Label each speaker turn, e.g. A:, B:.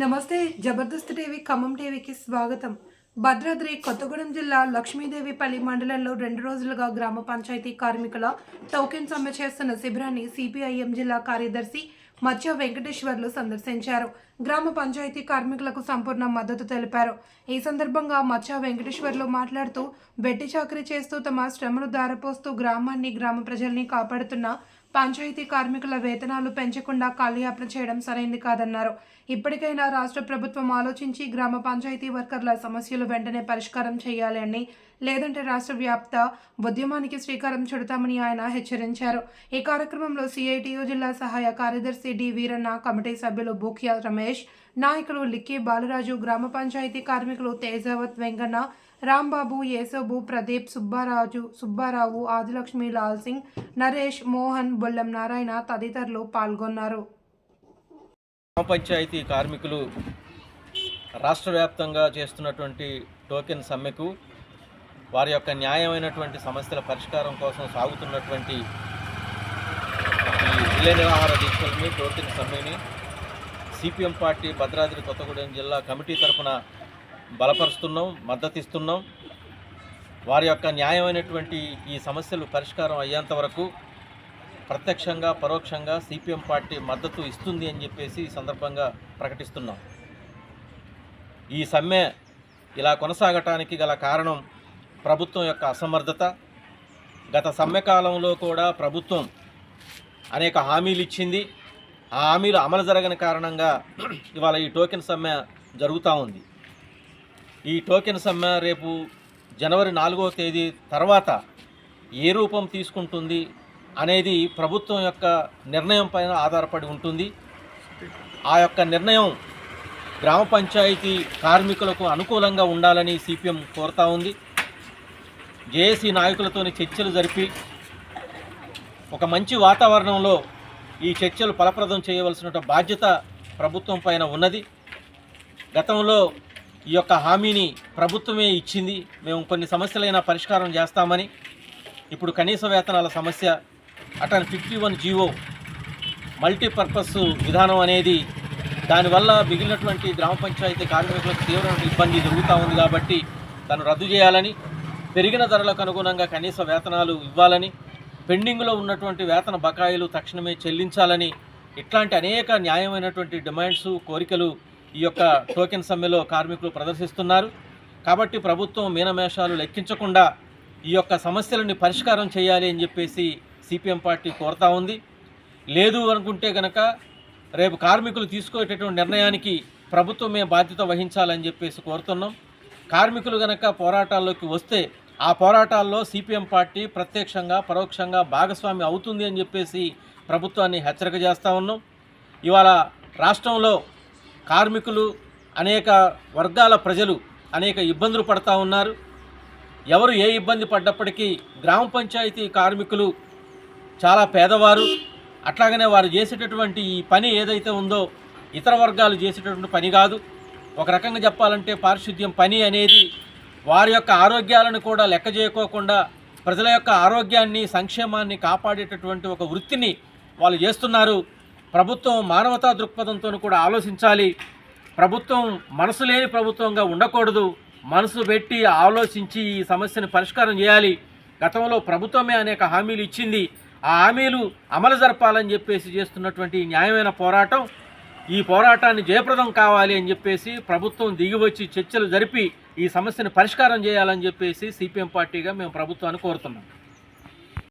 A: నమస్తే జబర్దస్త్ టీవీ ఖమ్మం టీవీకి స్వాగతం. భద్రాద్రి కొత్తగూడెం జిల్లా లక్ష్మీదేవిపల్లి మండలంలో రెండు రోజులుగా గ్రామ పంచాయతీ కార్మికుల టోకెన్ సమ్మె చేస్తున్న శిబిరాన్ని సిపిఐఎం జిల్లా కార్యదర్శి మత్స్య వెంకటేశ్వర్లు సందర్శించారు. గ్రామ పంచాయతీ కార్మికులకు సంపూర్ణ మద్దతు తెలిపారు. ఈ సందర్భంగా మత్స్య వెంకటేశ్వర్లు మాట్లాడుతూ బెట్టి చాకరీ చేస్తూ తమ శ్రమను దారపోస్తూ గ్రామాన్ని గ్రామ ప్రజల్ని కాపాడుతున్న పంచాయతీ కార్మికుల వేతనాలు పెంచకుండా కాలయాపన చేయడం సరైంది కాదన్నారు. ఇప్పటికైనా రాష్ట్ర ప్రభుత్వం ఆలోచించి గ్రామ పంచాయతీ వర్కర్ల సమస్యలు వెంటనే పరిష్కారం చేయాలి అని లేదంటే రాష్ట్ర వ్యాప్త ఉద్యమానికి శ్రీకారం చుడతామని ఆయన హెచ్చరించారు. ఈ కార్యక్రమంలో సిఐటియు జిల్లా సహాయ కార్యదర్శి డి వీరన్న కమిటీ సభ్యులు బూక్యా రమేష్ నాయకులు లిక్కి బాలరాజు గ్రామ పంచాయతీ కార్మికులు తేజావత్ వెంకన్న రాంబాబు యేసోబు ప్రదీప్ సుబ్బారాజు సుబ్బారావు ఆదిలక్ష్మి లాల్ సింగ్ నరేష్ మోహన్ బొల్లం నారాయణ తదితరులు పాల్గొన్నారు.
B: గ్రామ పంచాయతీ కార్మికులు రాష్ట్ర వ్యాప్తంగా చేస్తున్నటువంటి టోకెన్ సమ్మెకు వారి యొక్క న్యాయమైనటువంటి సమస్యల పరిష్కారం కోసం సాగుతున్నటువంటి ఈ రిలే నిరాహార దీక్షల్ని టోకెన్ సమ్మెని సిపిఎం పార్టీ భద్రాద్రి కొత్తగూడెం జిల్లా కమిటీ తరఫున బలపరుస్తున్నాం మద్దతిస్తున్నాం. వారి యొక్క న్యాయమైనటువంటి ఈ సమస్యలు పరిష్కారం అయ్యేంత వరకు ప్రత్యక్షంగా పరోక్షంగా సిపిఎం పార్టీ మద్దతు ఇస్తుంది అని చెప్పేసి ఈ సందర్భంగా ప్రకటిస్తున్నాం. ఈ సమ్మె ఇలా కొనసాగటానికి గల కారణం ప్రభుత్వం యొక్క అసమర్థత. గత సమ్మె కాలంలో కూడా ప్రభుత్వం అనేక హామీలు ఇచ్చింది. ఆ హామీలు అమలు జరగని కారణంగా ఇవాళ ఈ టోకెన్ సమ్మె జరుగుతూ ఉంది. ఈ టోకెన్ సమ్మె రేపు జనవరి నాలుగవ తేదీ తర్వాత ఏ రూపం తీసుకుంటుంది అనేది ప్రభుత్వం యొక్క నిర్ణయం పైన ఆధారపడి ఉంటుంది. ఆ యొక్క నిర్ణయం గ్రామ పంచాయతీ కార్మికులకు అనుకూలంగా ఉండాలని సిపిఎం కోరుతా ఉంది. జేఏసీ నాయకులతోని చర్చలు జరిపి ఒక మంచి వాతావరణంలో ఈ చర్చలు ఫలప్రదం చేయవలసిన బాధ్యత ప్రభుత్వం పైన ఉన్నది. గతంలో ఈ యొక్క హామీని ప్రభుత్వమే ఇచ్చింది. మేము కొన్ని సమస్యలైనా పరిష్కారం చేస్తామని. ఇప్పుడు కనీస వేతనాల సమస్య అటన్ ఫిఫ్టీ వన్ జీవో మల్టీపర్పస్ విధానం అనేది దానివల్ల మిగిలినటువంటి గ్రామ పంచాయతీ కార్మికులకు తీవ్రమైన ఇబ్బంది జరుగుతూ ఉంది కాబట్టి తను రద్దు చేయాలని పెరిగిన ధరలకు అనుగుణంగా కనీస వేతనాలు ఇవ్వాలని పెండింగ్లో ఉన్నటువంటి వేతన బకాయిలు తక్షణమే చెల్లించాలని ఇట్లాంటి అనేక న్యాయమైనటువంటి డిమాండ్స్ కోరికలు ఈ యొక్క టోకెన్ సమ్మెలో కార్మికులు ప్రదర్శిస్తున్నారు. కాబట్టి ప్రభుత్వం మీనమేషాలు లెక్కించకుండా ఈ యొక్క సమస్యలని పరిష్కారం చేయాలి అని చెప్పేసి సిపిఎం పార్టీ కోరుతా ఉంది. లేదు అనుకుంటే గనక రేపు కార్మికులు తీసుకునేటటువంటి నిర్ణయానికి ప్రభుత్వమే బాధ్యత వహించాలని చెప్పేసి కోరుతున్నాం. కార్మికులు గనక పోరాటాల్లోకి వస్తే ఆ పోరాటాల్లో సిపిఎం పార్టీ ప్రత్యక్షంగా పరోక్షంగా భాగస్వామి అవుతుంది అని చెప్పేసి ప్రభుత్వాన్ని హెచ్చరిక చేస్తూ ఉన్నాం. ఇవాళ రాష్ట్రంలో కార్మికులు అనేక వర్గాల ప్రజలు అనేక ఇబ్బందులు పడతా ఉన్నారు. ఎవరు ఏ ఇబ్బంది పడ్డప్పటికీ గ్రామ పంచాయతీ కార్మికులు చాలా పేదవారు. అట్లాగనే వారు చేసేటటువంటి ఈ పని ఏదైతే ఉందో ఇతర వర్గాలు చేసేటటువంటి పని కాదు. ఒక రకంగా చెప్పాలంటే పారిశుద్ధ్యం పని అనేది వారి యొక్క ఆరోగ్యాలను కూడా లెక్క చేయకోకుండా ప్రజల యొక్క ఆరోగ్యాన్ని సంక్షేమాన్ని కాపాడేటటువంటి ఒక వృత్తిని వాళ్ళు చేస్తున్నారు. ప్రభుత్వం మానవతా దృక్పథంతో కూడా ఆలోచించాలి. ప్రభుత్వం మనసు లేని ప్రభుత్వంగా ఉండకూడదు. మనసు పెట్టి ఆలోచించి ఈ సమస్యను పరిష్కారం చేయాలి. గతంలో ప్రభుత్వమే అనేక హామీలు ఇచ్చింది. ఆ హామీలు అమలు జరపాలని చెప్పేసి చేస్తున్నటువంటి న్యాయమైన పోరాటం ఈ పోరాటాన్ని జయప్రదం కావాలి అని చెప్పేసి ప్రభుత్వం దిగివచ్చి చర్చలు జరిపి ఈ సమస్యను పరిష్కారం చేయాలని చెప్పేసి సిపిఎం పార్టీగా మేము ప్రభుత్వాన్ని కోరుతున్నాం.